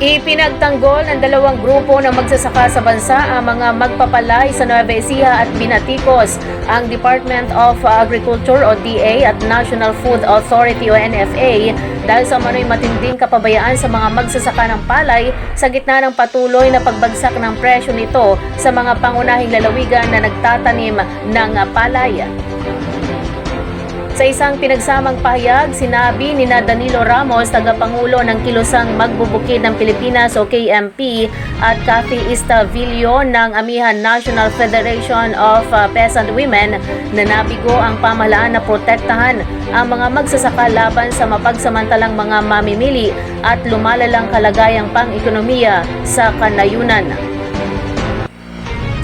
Ipinagtanggol ng dalawang grupo ng magsasaka sa bansa ang mga magpapalay sa Nueva Ecija at Binaticos. Ang Department of Agriculture o DA at National Food Authority o NFA dahil sa manoy matinding kapabayaan sa mga magsasaka ng palay sa gitna ng patuloy na pagbagsak ng presyo nito sa mga pangunahing lalawigan na nagtatanim ng palay. Sa isang pinagsamang pahayag, sinabi ni na Danilo Ramos, tagapangulo ng Kilusang Magbubukid ng Pilipinas o KMP at Cathy Istavillo ng Amihan National Federation of uh, Peasant Women na nabigo ang pamahalaan na protektahan ang mga magsasaka laban sa mapagsamantalang mga mamimili at lumalalang kalagayang pang-ekonomiya sa kanayunan.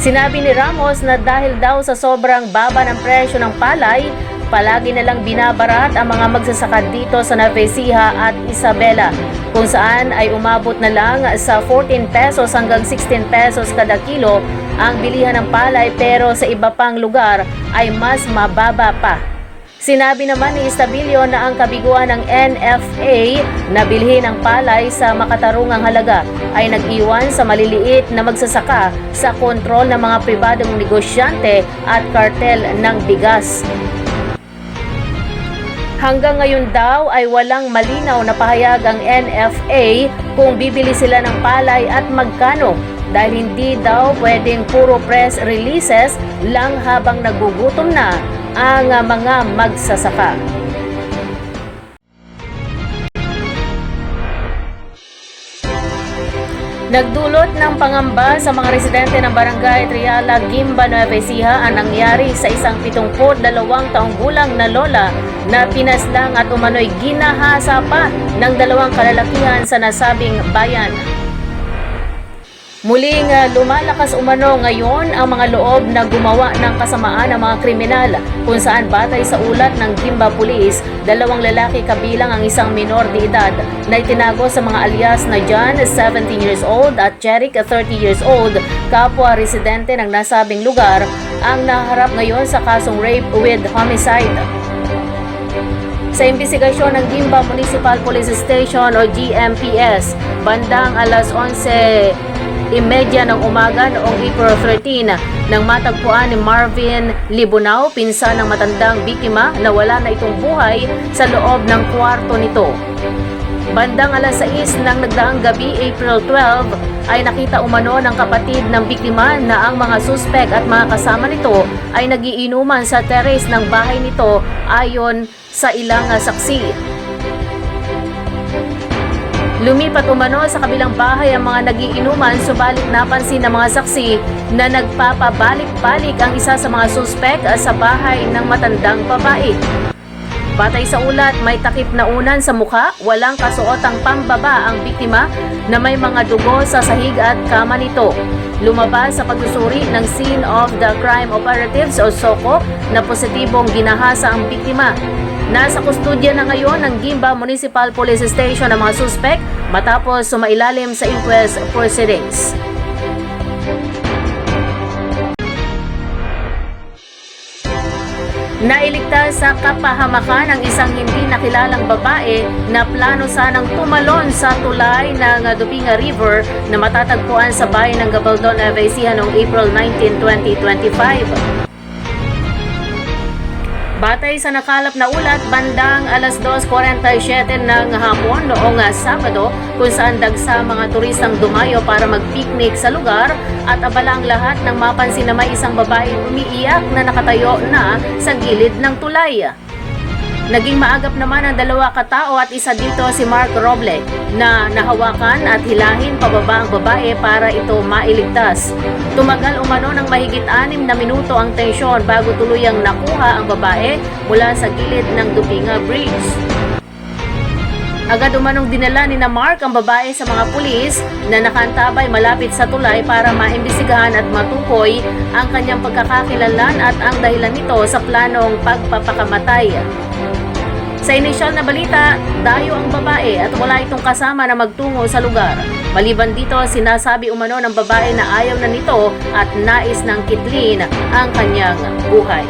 Sinabi ni Ramos na dahil daw sa sobrang baba ng presyo ng palay, palagi na lang binabarat ang mga magsasaka dito sa Navesiha at Isabela, kung saan ay umabot na lang sa 14 pesos hanggang 16 pesos kada kilo ang bilihan ng palay pero sa iba pang lugar ay mas mababa pa. Sinabi naman ni Estabilio na ang kabiguan ng NFA na bilhin ng palay sa makatarungang halaga ay nag-iwan sa maliliit na magsasaka sa kontrol ng mga pribadong negosyante at kartel ng bigas. Hanggang ngayon daw ay walang malinaw na pahayag ang NFA kung bibili sila ng palay at magkano dahil hindi daw pwedeng puro press releases lang habang nagugutom na ang mga magsasaka. Nagdulot ng pangamba sa mga residente ng barangay Triala, Gimba, Nueva Ecija ang nangyari sa isang 72 taong gulang na lola na pinaslang at umano'y ginahasa pa ng dalawang kalalakihan sa nasabing bayan. Muling uh, lumalakas umano ngayon ang mga loob na gumawa ng kasamaan ng mga kriminal kung saan batay sa ulat ng Gimba Police, dalawang lalaki kabilang ang isang minor de edad na itinago sa mga alias na John, 17 years old at Jeric, 30 years old, kapwa residente ng nasabing lugar, ang naharap ngayon sa kasong rape with homicide. Sa imbestigasyon ng Gimba Municipal Police Station o GMPS, bandang alas 11 imedya ng umaga noong April 13 nang matagpuan ni Marvin Libunao, pinsan ng matandang biktima na wala na itong buhay sa loob ng kwarto nito. Bandang alas 6 ng nagdaang gabi, April 12, ay nakita umano ng kapatid ng biktima na ang mga suspek at mga kasama nito ay nagiinuman sa terrace ng bahay nito ayon sa ilang saksi. Lumipat umano sa kabilang bahay ang mga nagiinuman subalit napansin ng mga saksi na nagpapabalik-balik ang isa sa mga suspek sa bahay ng matandang babae. Batay sa ulat, may takip na unan sa mukha, walang kasuotang pambaba ang biktima na may mga dugo sa sahig at kama nito. Lumabas sa pagsusuri ng Scene of the Crime Operatives o SOCO na positibong ginahasa ang biktima. Nasa kustudya na ngayon ng Gimba Municipal Police Station ang mga suspek matapos sumailalim sa inquest proceedings. Nailigtas sa kapahamakan ang isang hindi nakilalang babae na plano sanang tumalon sa tulay ng Dupinga River na matatagpuan sa bayan ng Gabaldon, Ecija noong April 19, 2025. Batay sa nakalap na ulat, bandang alas 2.47 ng hapon noong Sabado kung saan dagsa mga turistang dumayo para mag-picnic sa lugar at abala ang lahat nang mapansin na may isang babaeng umiiyak na nakatayo na sa gilid ng tulay. Naging maagap naman ang dalawa katao at isa dito si Mark Roble na nahawakan at hilahin pababa ang babae para ito mailigtas. Tumagal umano ng mahigit anim na minuto ang tensyon bago tuluyang nakuha ang babae mula sa gilid ng Dupinga Bridge. Agad umanong dinala ni na Mark ang babae sa mga pulis na nakantabay malapit sa tulay para maimbisigahan at matukoy ang kanyang pagkakakilanlan at ang dahilan nito sa planong pagpapakamatay. Sa inisyal na balita, dayo ang babae at wala itong kasama na magtungo sa lugar. Maliban dito, sinasabi umano ng babae na ayaw na nito at nais ng kitlin ang kanyang buhay.